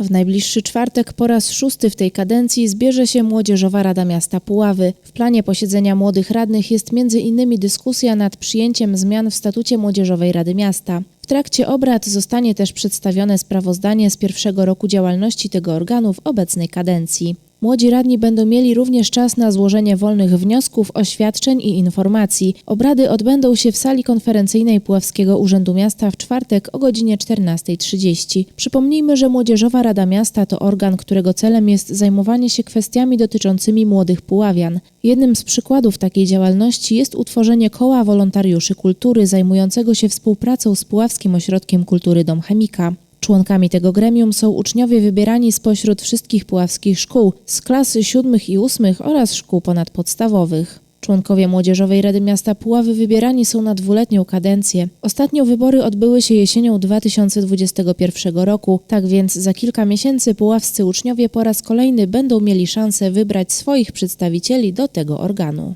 W najbliższy czwartek po raz szósty w tej kadencji zbierze się Młodzieżowa Rada Miasta Puławy. W planie posiedzenia młodych radnych jest m.in. dyskusja nad przyjęciem zmian w statucie Młodzieżowej Rady Miasta. W trakcie obrad zostanie też przedstawione sprawozdanie z pierwszego roku działalności tego organu w obecnej kadencji. Młodzi radni będą mieli również czas na złożenie wolnych wniosków, oświadczeń i informacji. Obrady odbędą się w sali konferencyjnej Puławskiego Urzędu Miasta w czwartek o godzinie 14.30. Przypomnijmy, że Młodzieżowa Rada Miasta to organ, którego celem jest zajmowanie się kwestiami dotyczącymi młodych Puławian. Jednym z przykładów takiej działalności jest utworzenie koła wolontariuszy kultury zajmującego się współpracą z Puławskim Ośrodkiem Kultury Dom Chemika. Członkami tego gremium są uczniowie wybierani spośród wszystkich puławskich szkół z klasy siódmych i ósmych oraz szkół ponadpodstawowych. Członkowie Młodzieżowej Rady Miasta Puławy wybierani są na dwuletnią kadencję. Ostatnio wybory odbyły się jesienią 2021 roku, tak więc za kilka miesięcy puławscy uczniowie po raz kolejny będą mieli szansę wybrać swoich przedstawicieli do tego organu.